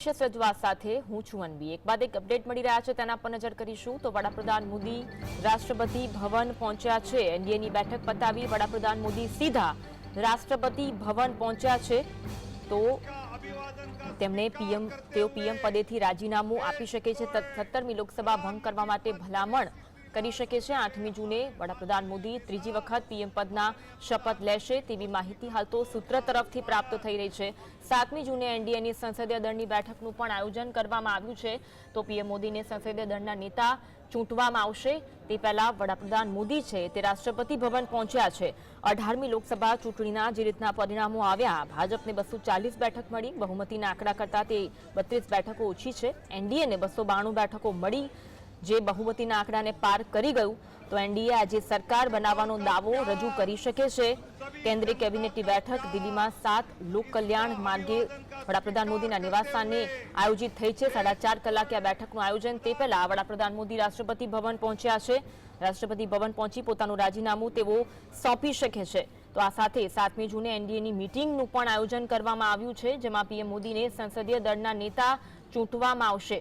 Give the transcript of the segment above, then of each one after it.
વિશેષ સાથે હું છું અનબી એક બાદ એક અપડેટ મળી રહ્યા છે, તેના પર નજર કરીશું. તો વડાપ્રધાન મોદી રાષ્ટ્રપતિ ભવન પહોંચ્યા છે. એનડીએની બેઠક પતાવી વડાપ્રધાન મોદી સીધા રાષ્ટ્રપતિ ભવન પહોંચ્યા છે. તો તેમણે પીએમ, તેઓ પીએમ પદેથી રાજીનામું આપી શકે છે. સત્તરમી લોકસભા ભંગ કરવા માટે ભલામણ કરી શકે છે. આઠમી જૂને વડાપ્રધાન મોદી ત્રીજી વખત પીએમ પદના શપથ લેશે તેવી માહિતી હાલ તો સૂત્ર તરફથી પ્રાપ્ત થઈ રહી છે. સાતમી જૂને એનડીએની સંસદીય દળની બેઠકનું પણ આયોજન કરવામાં આવ્યું છે. તો પીએમ મોદીને સંસદીય દળના નેતા ચૂંટવામાં આવશે. તે પહેલા વડાપ્રધાન મોદી છે તે રાષ્ટ્રપતિ ભવન પહોંચ્યા છે. અઢારમી લોકસભા ચૂંટણીના જે રીતના પરિણામો આવ્યા, ભાજપને બસો ચાલીસ બેઠક મળી. બહુમતીના આંકડા કરતાં તે બત્રીસ બેઠકો ઓછી છે. એનડીએને બસો બાણું બેઠકો મળી. જે બહુમતીના આંકડાને પાર કરી ગયું, તો એનડીએ આજે સરકાર બનાવવાનો દાવો રજૂ કરી શકે છે. કેન્દ્રીય કેબિનેટની બેઠક દિલ્હીમાં સાત લોક કલ્યાણ માર્ગે વડાપ્રધાન મોદીના નિવાસસ્થાને આયોજિત થઈ છે. સાડા ચાર કલાકે આ બેઠકનું આયોજન. તે પહેલા વડાપ્રધાન મોદી રાષ્ટ્રપતિ ભવન પહોંચ્યા છે. રાષ્ટ્રપતિ ભવન પહોંચી પોતાનું રાજીનામું તેઓ સોંપી શકે છે. તો આ સાથે સાતમી જૂને એનડીએની મિટિંગનું પણ આયોજન કરવામાં આવ્યું છે, જેમાં પીએમ મોદીને સંસદીય દળના નેતા ચૂંટવામાં આવશે.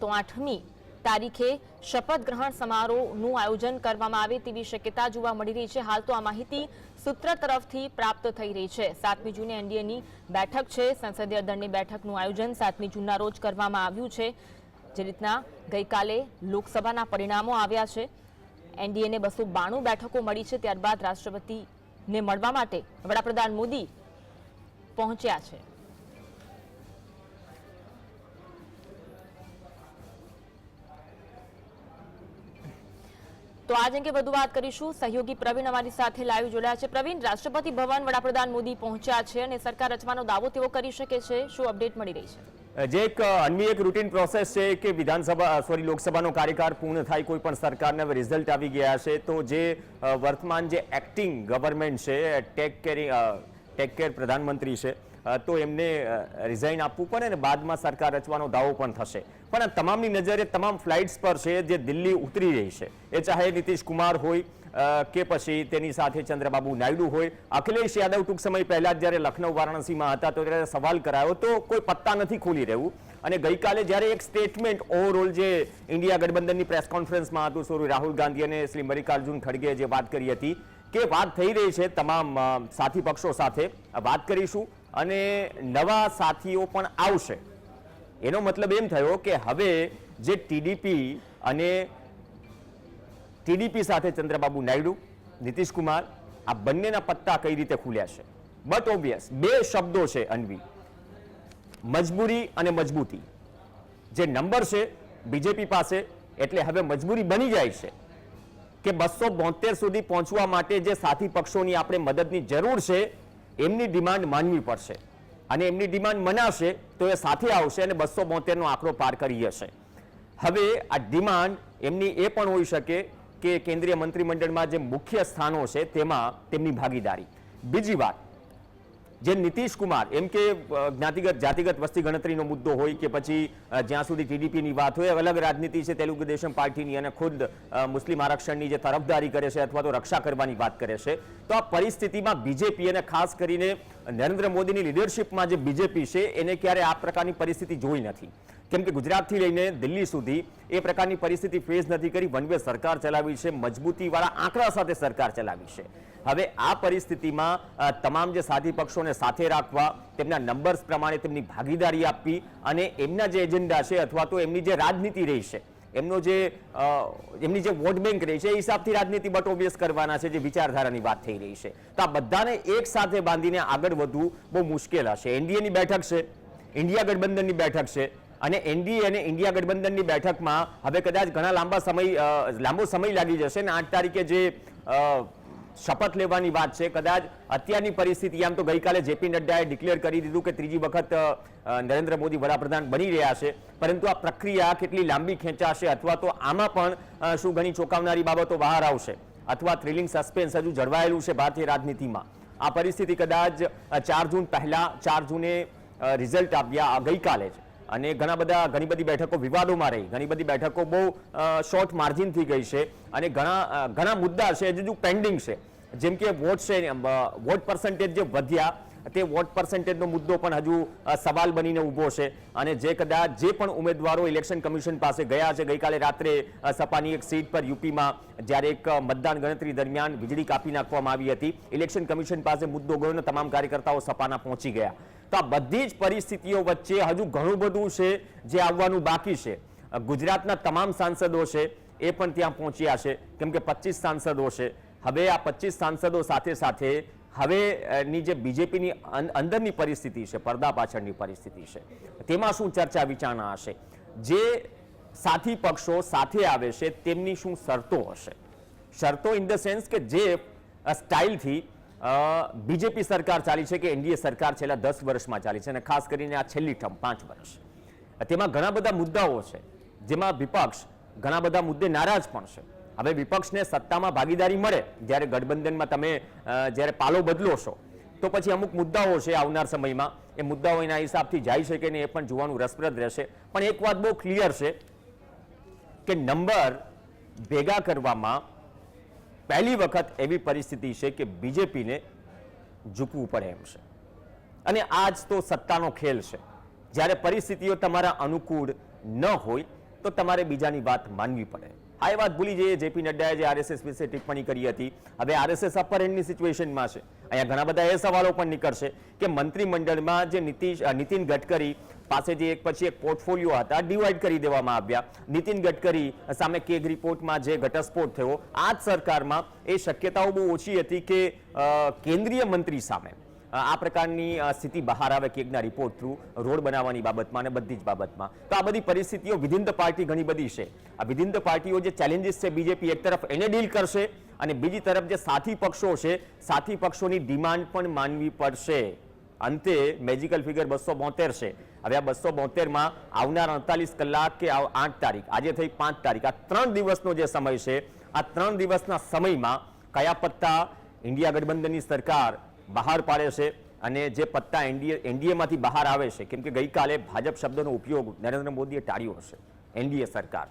તો આઠમી તારીખે શપથ ગ્રહણ સમારોહનું આયોજન કરવામાં આવે તેવી શક્યતા જોવા મળી રહી છે. હાલ તો આ માહિતી સૂત્ર તરફથી પ્રાપ્ત થઈ રહી છે. સાતમી જૂને એનડીએની બેઠક છે. સંસદીય દળની બેઠકનું આયોજન સાતમી જૂનના રોજ કરવામાં આવ્યું છે. જે રીતના ગઈકાલે લોકસભાના પરિણામો આવ્યા છે. એનડીએને બસો બાણું બેઠકો મળી છે. ત્યારબાદ રાષ્ટ્રપતિને મળવા માટે વડાપ્રધાન મોદી પહોંચ્યા છે. તો આજ અંગે વધુ વાત કરીશું. સહયોગી પ્રવીણ અમારી સાથે લાઈવ જોડાયા છે. પ્રવીણ, રાષ્ટ્રપતિ ભવન વડાપ્રધાન મોદી પહોંચ્યા છે અને સરકાર રચવાનો દાવો તેઓ કરી શકે છે. શું અપડેટ મળી રહી છે? જે એક અન્ય એક રૂટીન પ્રોસેસ છે કે વિધાનસભા સોરી લોકસભાનો કાર્યકાળ પૂર્ણ થાય, કોઈ પણ સરકારને રિઝલ્ટ આવી ગયા છે, તો જે વર્તમાન જે એક્ટિંગ ગવર્મેન્ટ છે ટેક કેરિંગ ટેક કેર પ્રધાનમંત્રી છે તો એમને રિઝાઇન આપવું પડે ને બાદમાં સરકાર રચવાનો દાવો પણ થશે. પણ આ તમામની નજરે તમામ ફ્લાઇટ્સ પર છે જે દિલ્હી ઉતરી રહી છે. એ ચાહે નીતિશ કુમાર હોય કે પછી તેની સાથે ચંદ્રબાબુ નાયડુ હોય. અખિલેશ યાદવ ટૂંક સમય પહેલા જ્યારે લખનૌ વારાણસીમાં હતા તો ત્યારે સવાલ કરાયો તો કોઈ પત્તા નથી ખોલી રહ્યું અને ગઈકાલે જ્યારે એક સ્ટેટમેન્ટ ઓવરઓલ જે ઇન્ડિયા ગઠબંધનની પ્રેસ કોન્ફરન્સમાં હતું, સોરી, રાહુલ ગાંધી અને શ્રી મલ્લિકાર્જુન ખડગે જે વાત કરી હતી કે વાત થઈ રહી છે તમામ સાથી પક્ષો સાથે. વાત કરીશું અને નવા સાથીઓ પણ આવશે. એનો મતલબ એમ થયો કે હવે જે ટીડીપી અને ટીડીપી સાથે ચંદ્રબાબુ નાયડુ કુમાર, આ બંનેના પત્તા કઈ રીતે ખુલ્યા છે? બટ ઓબ્વિયસ બે શબ્દો છે અન્વી. મજબૂરી અને મજબૂતી. જે નંબર છે, બીજેપી પાસે, એટલે હવે મજબૂરી બની જાય છે. કે બસો બોતેર સુધી પહોંચવા માટે જે સાથી પક્ષોની આપણે મદદની જરૂર છે, એમની ડિમાન્ડ માનવી પડશે. અને એમની ડિમાન્ડ મનાશે, તો એ સાથે આવશે અને બસો બોતેરનો આંકડો પાર કરી જશે હવે આ ડિમાન્ડ એમની એ પણ હોઈ શકે કે કેન્દ્રીય મંત્રીમંડળમાં જે મુખ્ય સ્થાનો છે, તેમાં તેમની ભાગીદારી. બીજી વાત જે નીતિશ કુમાર, એમ કે જ્ઞાતિગત, જાતિગત વસ્તી ગણતરીનો મુદ્દો હોય કે પછી જ્યાં સુધી ટીડીપીની વાત હોય અલગ રાજનીતિ છે તેલુગુ દેશમ પાર્ટીની અને ખુદ મુસ્લિમ આરક્ષણની જે તરફદારી કરે છે અથવા તો રક્ષા કરવાની વાત કરે છે. તો આ પરિસ્થિતિમાં બીજેપી અને ખાસ કરીને નરેન્દ્ર મોદીની લીડરશિપમાં જે બીજેપી છે, એને ક્યારે આ પ્રકારની પરિસ્થિતિ જોઈ નથી. કેમ કે ગુજરાતથી લઈને દિલ્હી સુધી એ પ્રકારની પરિસ્થિતિ ફેસ નથી કરી. વન વે સરકાર ચલાવી છે, મજબૂતીવાળા આંકડા સાથે સરકાર ચલાવી છે. હવે આ પરિસ્થિતિમાં તમામ જે સાથી પક્ષોને સાથે રાખવા, તેમના નંબર્સ પ્રમાણે તેમની ભાગીદારી આપવી અને એમના જે એજન્ડા છે અથવા તો એમની જે રાજનીતિ રહી છે એમનો જે એમની જે વોટ બેંક રહી છે, એ હિસાબથી રાજનીતિ બટ ઓબ્વિયસ કરવાના છે, જે વિચારધારાની વાત થઈ રહી છે. તો આ બધાને એક સાથે બાંધીને આગળ વધવું બહુ મુશ્કેલ હશે. એનડીએની બેઠક છે, ઇન્ડિયા ગઠબંધનની બેઠક છે, અને એનડીએ અને ઇન્ડિયા ગઠબંધનની બેઠકમાં હવે કદાચ ઘણા લાંબા સમય લાંબો સમય લાગી જશે ને આઠ તારીખે જે શપથ લેવાની વાત છે. કદાચ અત્યારની પરિસ્થિતિ, આમ તો ગઈકાલે જેપી નડ્ડાએ ડિક્લેર કરી દીધું કે ત્રીજી વખત નરેન્દ્ર મોદી વડાપ્રધાન બની રહ્યા છે. પરંતુ આ પ્રક્રિયા કેટલી લાંબી ખેંચાશે અથવા તો આમાં પણ શું ઘણી ચોંકાવનારી બાબતો બહાર આવશે? અથવા થ્રિલિંગ સસ્પેન્સ હજુ જળવાયેલું છે ભારતીય રાજનીતિમાં? આ પરિસ્થિતિ કદાચ ચાર જૂન પહેલાં, ચાર જૂને રિઝલ્ટ આવ્યા ગઈકાલે જ અને ઘણા બધા, ઘણી બધી બેઠકો વિવાદોમાં રહી. ઘણી બધી બેઠકો બહુ શોર્ટ માર્જિનથી ગઈ છે અને ઘણા ઘણા મુદ્દા છે હજુ પેન્ડિંગ છે. જેમ કે વોટ છે વોટ પર્સન્ટેજ જે વધ્યા, તે વોટ પર્સન્ટેજનો મુદ્દો પણ હજુ સવાલ બનીને ઊભો છે. અને જે કદાચ જે પણ ઉમેદવારો ઇલેક્શન કમિશન પાસે ગયા છે, ગઈકાલે રાત્રે સપાની એક સીટ પર યુપીમાં, જ્યારે એક મતદાન ગણતરી દરમિયાન વીજળી કાપી નાખવામાં આવી હતી. ઇલેક્શન કમિશન પાસે મુદ્દો ગયો તમામ કાર્યકર્તાઓ સપાના પહોંચી ગયા. તો આ બધી જ પરિસ્થિતિઓ વચ્ચે હજુ ઘણું બધું છે જે આવવાનું બાકી છે. ગુજરાતના તમામ સાંસદો છે એ પણ ત્યાં પહોંચ્યા છે. કેમ કે પચીસ સાંસદો છે. હવે આ પચીસ સાંસદો સાથે સાથે હવેની જે બીજેપીની અંદરની પરિસ્થિતિ છે, પડદા પાછળની પરિસ્થિતિ છે, તેમાં શું ચર્ચા વિચારણા હશે? જે સાથી પક્ષો સાથે આવે છે, તેમની શું શરતો હશે? શરતો ઇન ધ સેન્સ કે જે સ્ટાઇલથી બીજેપી સરકાર ચાલી છે કે એનડીએ સરકાર છેલ્લા દસ વર્ષમાં ચાલી છે અને ખાસ કરીને આ છેલ્લી ટર્મ, પાંચ વર્ષ. તેમાં ઘણા બધા મુદ્દાઓ છે, જેમાં વિપક્ષ ઘણા બધા મુદ્દે નારાજ પણ છે. હવે વિપક્ષને સત્તામાં ભાગીદારી મળે જ્યારે ગઠબંધનમાં તમે જ્યારે પાલો બદલો છો, તો પછી અમુક મુદ્દાઓ છે આવનાર સમયમાં. એ મુદ્દાઓ એના હિસાબથી જાય છે કે નહીં એ પણ જોવાનું રસપ્રદ રહેશે. પણ એક વાત બહુ ક્લિયર છે કે નંબર ભેગા કરવામાં પહેલી વખત એવી પરિસ્થિતિ છે કે બીજેપીને ઝૂકવું પડે એમ છે. અને આજ તો સત્તાનો ખેલ છે. જ્યારે પરિસ્થિતિઓ તમારા અનુકૂળ ન હોય, તો તમારે બીજાની વાત માનવી પડે. હા, એ વાત ભૂલી જઈએ. જેપી નડ્ડાએ જે આરએસએસ વિશે ટિપ્પણી કરી હતી. હવે આરએસએસ અપર એન્ડની સિચ્યુએશનમાં છે. અહીંયા ઘણા બધા એ સવાલો પણ નીકળશે કે મંત્રીમંડળમાં જે નીતિશ નીતિન ગડકરી પાસે જે એક પછી એક પોર્ટફોલિયો હતા ડિવાઈડ કરી દેવામાં આવ્યા. નીતિન ગડકરી સામે કેગ રિપોર્ટમાં જે ઘટસ્ફોટ થયો આ જ સરકારમાં એ શક્યતાઓ બહુ ઓછી હતી કે કેન્દ્રીય મંત્રી સામે. આ પ્રકારની સ્થિતિ બહાર આવે કેગના રિપોર્ટ થ્રુ રોડ બનાવવાની બાબતમાં અને બધી જ બાબતમાં. તો આ બધી પરિસ્થિતિઓ વિધિન પાર્ટી ઘણી બધી છે. આ વિધિન પાર્ટીઓ જે ચેલેન્જીસ છે, બીજેપી એક તરફ એને ડીલ કરશે અને બીજી તરફ જે સાથી પક્ષો છે, સાથી પક્ષોની ડિમાન્ડ પણ માનવી પડશે. અંતે મેજિકલ ફિગર બસો બોતેર છે. હવે આ બસો બોતેરમાં આવનાર અડતાલીસ કલાક કે આઠ તારીખ, આજે થઈ પાંચ તારીખ, આ ત્રણ દિવસનો જે સમય છે, આ ત્રણ દિવસના સમયમાં કયા પત્તા ઇન્ડિયા ગઠબંધનની સરકાર બહાર પાડે છે અને જે પત્તા એનડીએ એનડીએમાંથી બહાર આવે છે? કેમ કે ગઈકાલે ભાજપ શબ્દનો ઉપયોગ નરેન્દ્ર મોદીએ ટાળ્યો હશે, એનડીએ સરકાર.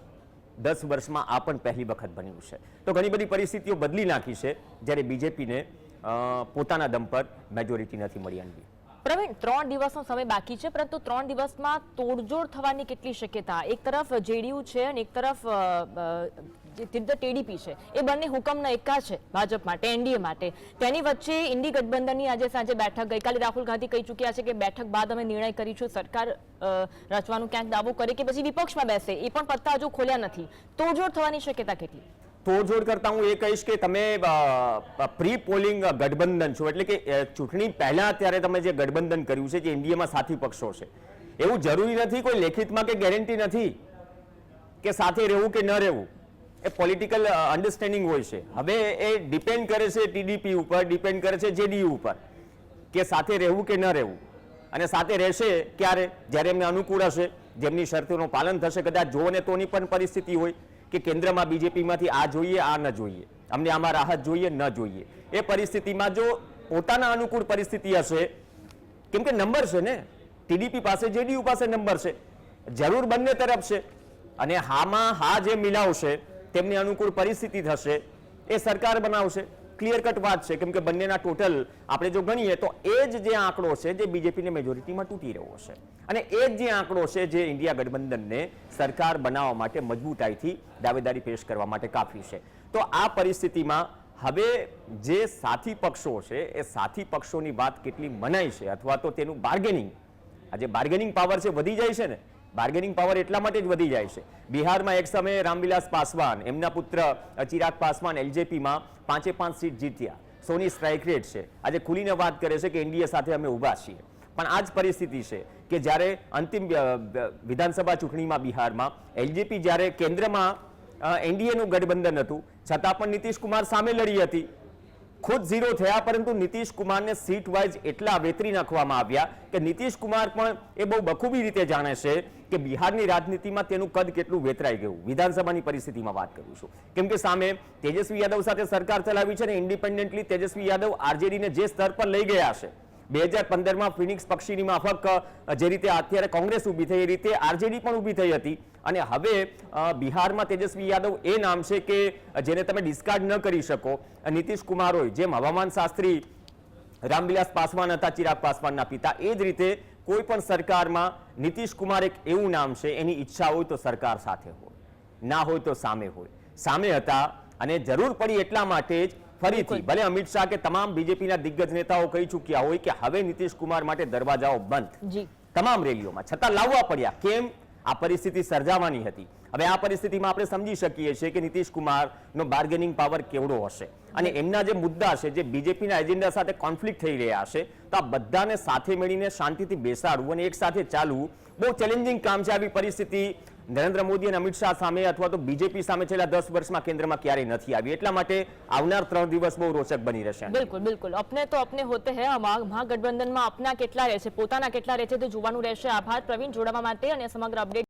દસ વર્ષમાં આ પણ પહેલી વખત બન્યું છે. તો ઘણી બધી પરિસ્થિતિઓ બદલી નાખી છે, જ્યારે બીજેપીને પોતાના દમ પર મેજોરિટી નથી મળી અનવી પ્રવીણ, ત્રણ દિવસનો સમય બાકી છે, પરંતુ ત્રણ દિવસમાં તોડજોડ થવાની કેટલી શક્યતા? એક તરફ જેડીયુ છે અને એક તરફ ટીડીપી છે. એ બંને હુકમના એકા છે, ભાજપ માટે એનડીએ માટે. તેની વચ્ચે ઇન્ડી ગઠબંધનની આજે સાંજે બેઠક ગઈકાલે રાહુલ ગાંધી કહી ચૂક્યા છે કે બેઠક બાદ અમે નિર્ણય કરીશું, સરકાર રચવાનું ક્યાંક દાવો કરે કે પછી વિપક્ષમાં બેસે, એ પણ પત્તા હજુ ખોલ્યા નથી. તોડજોડ થવાની શક્યતા કેટલી? તોડજોડ કરતા હું એ કહીશ કે તમે પ્રી પોલિંગ ગઠબંધન છો એટલે કે ચૂંટણી પહેલા ત્યારે તમે જે ગઠબંધન કર્યું છે જે ઇન્ડિયામાં સાથી પક્ષો છે, એવું જરૂરી નથી, કોઈ લેખિતમાં કે ગેરંટી નથી કે સાથે રહેવું કે ન રહેવું. એ પોલિટિકલ અન્ડરસ્ટેન્ડિંગ હોય છે. હવે એ ડિપેન્ડ કરે છે ટીડીપી ઉપર ડિપેન્ડ કરે છે જેડીયુ ઉપર કે સાથે રહેવું કે ન રહેવું. અને સાથે રહેશે ક્યારે? જ્યારે એમને અનુકૂળ હશે, જેમની શરતોનું પાલન થશે, કદાચ જો ને તોની પણ પરિસ્થિતિ હોય. કે કેન્દ્રમાં બીજેપીમાંથી આ જોઈએ, આ ન જોઈએ. અમને આમાં રાહત જોઈએ, ન જોઈએ. એ પરિસ્થિતિમાં જો પોતાના અનુકૂળ પરિસ્થિતિ હશે, કેમ કે નંબર છે ને, ટીડીપી પાસે, જેડીયુ પાસે નંબર છે, જરૂર બંને તરફ છે. અને હામાં હા જે મિલાવશે, તેમની અનુકૂળ પરિસ્થિતિ થશે, એ સરકાર બનાવશે. ક્લિયર કટ વાત છે, કેમ કે બંનેના ટોટલ આપણે જો ગણીએ તો એ જ જે આંકડો છે જે બીજેપીને મેજોરિટીમાં તૂટી રહ્યો છે. અને એ જ જે આંકડો છે જે ઇન્ડિયા ગઠબંધનને સરકાર બનાવવા માટે મજબૂતાઈથી દાવેદારી પેશ કરવા માટે કાફી છે. તો આ પરિસ્થિતિમાં હવે જે સાથી પક્ષો છે, એ સાથી પક્ષોની વાત કેટલી મનાય છે, અથવા તો તેનું બાર્ગેનિંગ આ જે બાર્ગેનિંગ પાવર છે, વધી જાય છે ને બાર્ગેનિંગ પાવર એટલા માટે જ વધી જાય છે. બિહારમાં એક સમયે રામવિલાસ પાસવાન, એમના પુત્ર ચિરાગ પાસવાન એલજેપીમાં પાંચે પાંચ સીટ જીત્યા. સોની સ્ટ્રાઇક રેટ છે. આજે ખુલીને વાત કરે છે કે એનડીએ સાથે અમે ઊભા છીએ. પણ આ જ પરિસ્થિતિ છે કે જ્યારે અંતિમ વિધાનસભા ચૂંટણીમાં બિહારમાં એલજેપી જ્યારે કેન્દ્રમાં એનડીએનું ગઠબંધન હતું, છતાં પણ નીતિશ કુમાર સામે લડી હતી. ખુદ ઝીરો થયા, પરંતુ નીતિશ કુમારને સીટ વાઇઝ એટલા વેતરી નાખવામાં આવ્યા કે નીતિશ કુમાર પણ એ બહુ બખૂબી રીતે જાણે છે કે બિહારની રાજનીતિમાં તેનું કદ કેટલું વેતરાઈ ગયું. વિધાનસભાની પરિસ્થિતિમાં વાત કરું છું. કેમ કે સામે તેજસ્વી યાદવ સાથે સરકાર ચલાવી છે અને ઇન્ડિપેન્ડન્ટલી તેજસ્વી યાદવ આરજેડીને જે સ્તર પર લઈ ગયા છે બે હજાર પંદરમાં ફિનિક્સ પક્ષીની માફક જે રીતે અત્યારે કોંગ્રેસ ઊભી થઈ, એ રીતે આરજેડી પણ ઊભી થઈ હતી. અને હવે બિહારમાં તેજસ્વી યાદવ એ નામ છે કે જેને તમે ડિસ્કાર્ડ ન કરી શકો. નીતિશ કુમાર હોય જેમ હવામાન શાસ્ત્રી, રામવિલાસ પાસવાન હતા, ચિરાગ પાસવાનના પિતા. એ જ રીતે કોઈ પણ સરકારમાં નીતિશ કુમાર એક એવું નામ છે, એની ઈચ્છા હોય તો સરકાર સાથે હોય. ના હોય તો સામે હોય. સામે હતા અને જરૂર પડી એટલા માટે જ ફરીથી ભલે અમિત શાહ કે તમામ બીજેપીના દિગ્ગજ નેતાઓ કહી ચૂક્યા હોય કે હવે નીતિશ કુમાર માટે દરવાજાઓ બંધ. તમામ રેલીઓમાં છતાં લાવવા પડ્યા કેમ? આ પરિસ્થિતિ સર્જાવાની હતી. હવે આ પરિસ્થિતિમાં આપણે સમજી શકીએ છીએ કે નીતિશ કુમારનો બાર્ગેનિંગ પાવર કેવડો હશે? અને એમના જે મુદ્દા છે જે બીજેપીના એજન્ડા સાથે કોન્ફ્લિક્ટ થઈ રહ્યા છે તો આ બધાને સાથે મળીને શાંતિથી બેસાડવું અને એક સાથે ચાલવું બહુ ચેલેન્જિંગ કામ છે. આવી પરિસ્થિતિ નરેન્દ્ર મોદી અને અમિત શાહ સામે અથવા તો બીજેપી સામે છેલ્લા દસ વર્ષમાં કેન્દ્રમાં ક્યારેય નથી આવી. એટલા માટે આવનાર ત્રણ દિવસ બહુ રોચક બની રહેશે. બિલકુલ બિલકુલ. અપને તો અપને હોતે હે મહાગઠબંધનમાં અપના કેટલા રહેશે, પોતાના કેટલા રહેશે તે જોવાનું રહેશે. આભાર, પ્રવીણ, જોડાવા માટે અને સમગ્ર અપડેટ